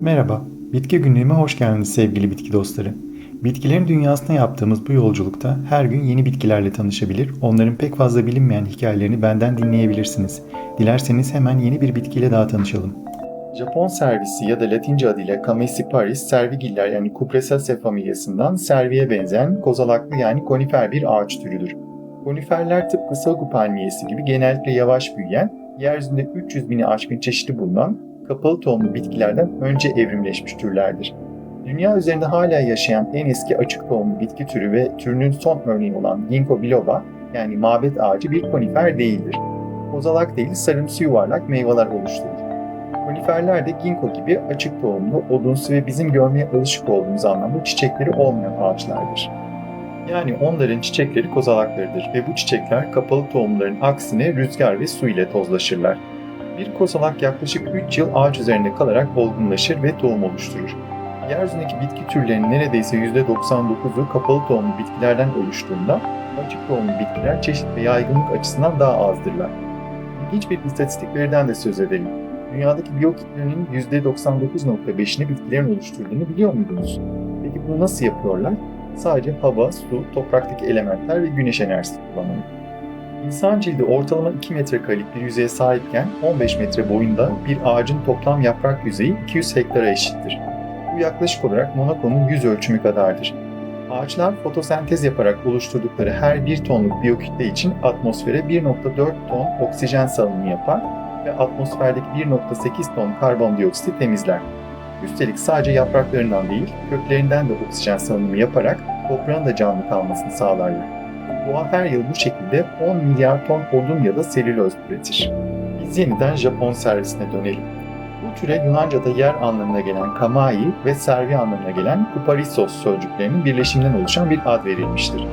Merhaba, Bitki Günlüğü'me hoş geldiniz sevgili bitki dostları. Bitkilerin dünyasına yaptığımız bu yolculukta her gün yeni bitkilerle tanışabilir, onların pek fazla bilinmeyen hikayelerini benden dinleyebilirsiniz. Dilerseniz hemen yeni bir bitkiyle daha tanışalım. Japon servisi ya da Latince adıyla Camesiparis servigiller yani Cupressaceae familyasından serviye benzeyen kozalaklı yani konifer bir ağaç türüdür. Koniferler tıpkı sagu palmiyesi gibi genellikle yavaş büyüyen, yeryüzünde 300 bini aşkın çeşidi bulunan kapalı tohumlu bitkilerden önce evrimleşmiş türlerdir. Dünya üzerinde hala yaşayan en eski açık tohumlu bitki türü ve türünün son örneği olan Ginkgo biloba yani mabet ağacı bir konifer değildir. Kozalak değil sarımsı yuvarlak meyveler oluşturur. Koniferler de ginkgo gibi açık tohumlu, odunsu ve bizim görmeye alışık olduğumuz anlamda çiçekleri olmayan ağaçlardır. Yani onların çiçekleri kozalaklarıdır ve bu çiçekler kapalı tohumların aksine rüzgar ve su ile tozlaşırlar. Bir kozalak yaklaşık 3 yıl ağaç üzerinde kalarak olgunlaşır ve tohum oluşturur. Yeryüzündeki bitki türlerinin neredeyse %99'u kapalı tohumlu bitkilerden oluştuğunda açık tohumlu bitkiler çeşit ve yaygınlık açısından daha azdırlar. İlginç bir istatistik veriden de söz edelim. Dünyadaki biyokitlerinin %99.5'ini bitkilerin oluşturduğunu biliyor muydunuz? Peki bunu nasıl yapıyorlar? Sadece hava, su, topraktaki elementler ve güneş enerjisi kullanarak. İnsan cildi ortalama 2 metrekarelik bir yüzeye sahipken 15 metre boyunda bir ağacın toplam yaprak yüzeyi 200 hektara eşittir. Bu yaklaşık olarak Monaco'nun yüz ölçümü kadardır. Ağaçlar fotosentez yaparak oluşturdukları her 1 tonluk biyokütle için atmosfere 1.4 ton oksijen salınımı yapar ve atmosferdeki 1.8 ton karbondioksiti temizler. Üstelik sadece yapraklarından değil, köklerinden de oksijen salınımı yaparak toprağın da canlı kalmasını sağlarlar. Doğa her yıl bu şekilde 10 milyar ton odun ya da selüloz üretir. Biz yeniden Japon servisine dönelim. Bu türe Yunanca'da yer anlamına gelen kamai ve servi anlamına gelen kuparissos sözcüklerinin birleşiminden oluşan bir ad verilmiştir.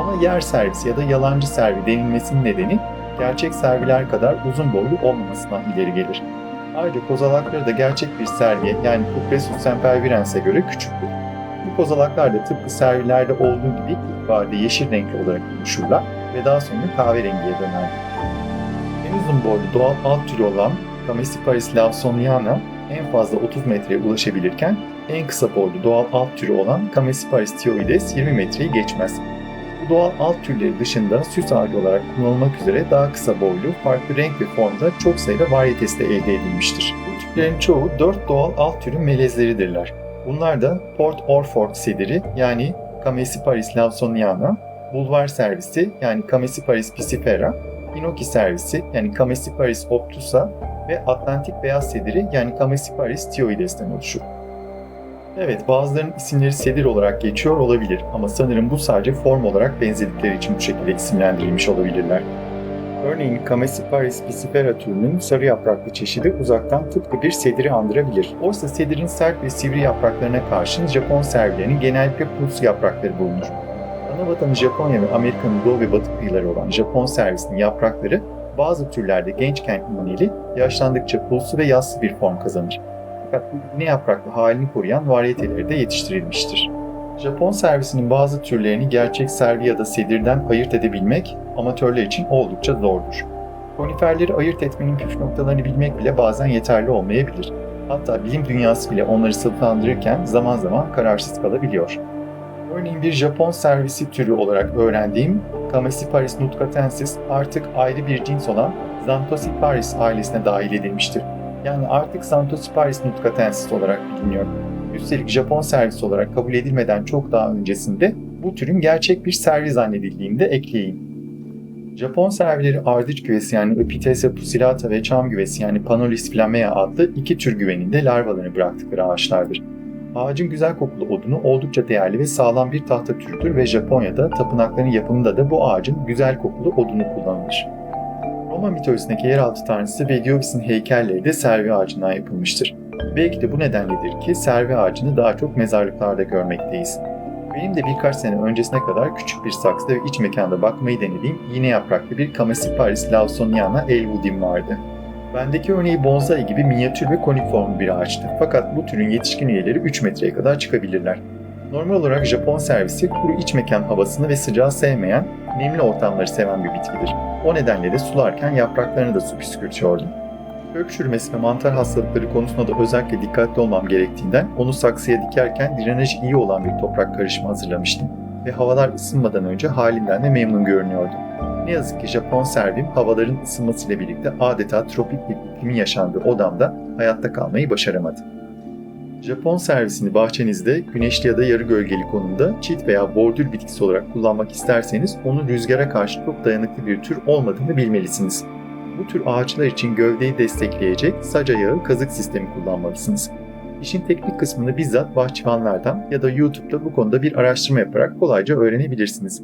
Ona yer servisi ya da yalancı servi denilmesinin nedeni gerçek serviler kadar uzun boylu olmamasından ileri gelir. Ayrıca kozalakları da gerçek bir serviye yani Cupressus sempervirens'e göre küçüktür. Kozalaklar da tıpkı servilerde olduğu gibi ilkbaharda yeşil renkli olarak oluşurlar ve daha sonra kahverengiye dönerler. En uzun boylu doğal alt türü olan Camesiparis lawsoniana en fazla 30 metreye ulaşabilirken en kısa boylu doğal alt türü olan Camesiparis thioides 20 metreyi geçmez. Bu doğal alt türleri dışında süs ağacı olarak kullanılmak üzere daha kısa boylu, farklı renk ve formda çok sayıda varyetesi de elde edilmiştir. Bu türlerin çoğu 4 doğal alt türün melezleridirler. Bunlar da Port Orford sediri yani Camesiparis lawsoniana, bulvar servisi yani Camesiparis piscifera, Inoki servisi yani Camesiparis obtusa ve Atlantik beyaz sediri yani Camesiparis thioides'ten oluşur. Evet bazılarının isimleri sedir olarak geçiyor olabilir ama sanırım bu sadece form olarak benzedikleri için bu şekilde isimlendirilmiş olabilirler. Örneğin Camesiparis piscifera türünün sarı yapraklı çeşidi uzaktan tıpkı bir sediri andırabilir. Oysa sedirin sert ve sivri yapraklarına karşın Japon servilerinin genellikle pulsu yaprakları bulunur. Ana vatanı Japonya ve Amerika'nın doğu ve batı kıyıları olan Japon servisinin yaprakları bazı türlerde gençken iğneli, yaşlandıkça pulsu ve yassı bir form kazanır. Fakat bu iğne yapraklı halini koruyan varyeteleri de yetiştirilmiştir. Japon servisinin bazı türlerini gerçek servi ya da sedirden ayırt edebilmek amatörler için oldukça zordur. Koniferleri ayırt etmenin püf noktalarını bilmek bile bazen yeterli olmayabilir. Hatta bilim dünyası bile onları sınıflandırırken zaman zaman kararsız kalabiliyor. Örneğin bir Japon servisi türü olarak öğrendiğim Camesiparis nutcatensis artık ayrı bir cins olan Xanthosiparis ailesine dahil edilmiştir. Yani artık Xanthosiparis nutcatensis olarak biliniyor. Üstelik Japon servisi olarak kabul edilmeden çok daha öncesinde bu türün gerçek bir servi zannedildiğini de ekleyeyim. Japon servileri ardıç güvesi yani Epithecea pusillata ve çam güvesi yani Panolis flammea adlı iki tür güveninde larvalarını bıraktıkları ağaçlardır. Ağacın güzel kokulu odunu oldukça değerli ve sağlam bir tahta türüdür ve Japonya'da tapınakların yapımında da bu ağacın güzel kokulu odunu kullanılır. Roma mitolojisindeki yeraltı tanrısı Vejovis'in heykelleri de servi ağacından yapılmıştır. Belki de bu nedenledir ki servi ağacını daha çok mezarlıklarda görmekteyiz. Benim de birkaç sene öncesine kadar küçük bir saksıda ve iç mekanda bakmayı denediğim iğne yapraklı bir Camesiparis lawsoniana elwoodim vardı. Bendeki örneği bonsai gibi minyatür ve konik formlu bir ağaçtı. Fakat bu türün yetişkin üyeleri 3 metreye kadar çıkabilirler. Normal olarak Japon servisi kuru iç mekan havasını ve sıcağı sevmeyen, nemli ortamları seven bir bitkidir. O nedenle de sularken yapraklarını da su püskürtüyordu. Kök çürümesi ve mantar hastalıkları konusunda da özellikle dikkatli olmam gerektiğinden onu saksıya dikerken drenajı iyi olan bir toprak karışımı hazırlamıştım ve havalar ısınmadan önce halinden de memnun görünüyordu. Ne yazık ki Japon servim havaların ısınmasıyla birlikte adeta tropik bir iklimin yaşandığı odamda hayatta kalmayı başaramadı. Japon servisini bahçenizde güneşli ya da yarı gölgeli konumda çit veya bordür bitkisi olarak kullanmak isterseniz onun rüzgara karşı çok dayanıklı bir tür olmadığını bilmelisiniz. Bu tür ağaçlar için gövdeyi destekleyecek sac ayağı kazık sistemi kullanmalısınız. İşin teknik kısmını bizzat bahçıvanlardan ya da YouTube'da bu konuda bir araştırma yaparak kolayca öğrenebilirsiniz.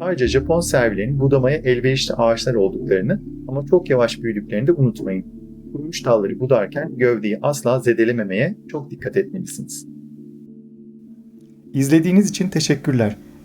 Ayrıca Japon servilerin budamaya elverişli ağaçlar olduklarını ama çok yavaş büyüdüklerini de unutmayın. Kurumuş dalları budarken gövdeyi asla zedelememeye çok dikkat etmelisiniz. İzlediğiniz için teşekkürler.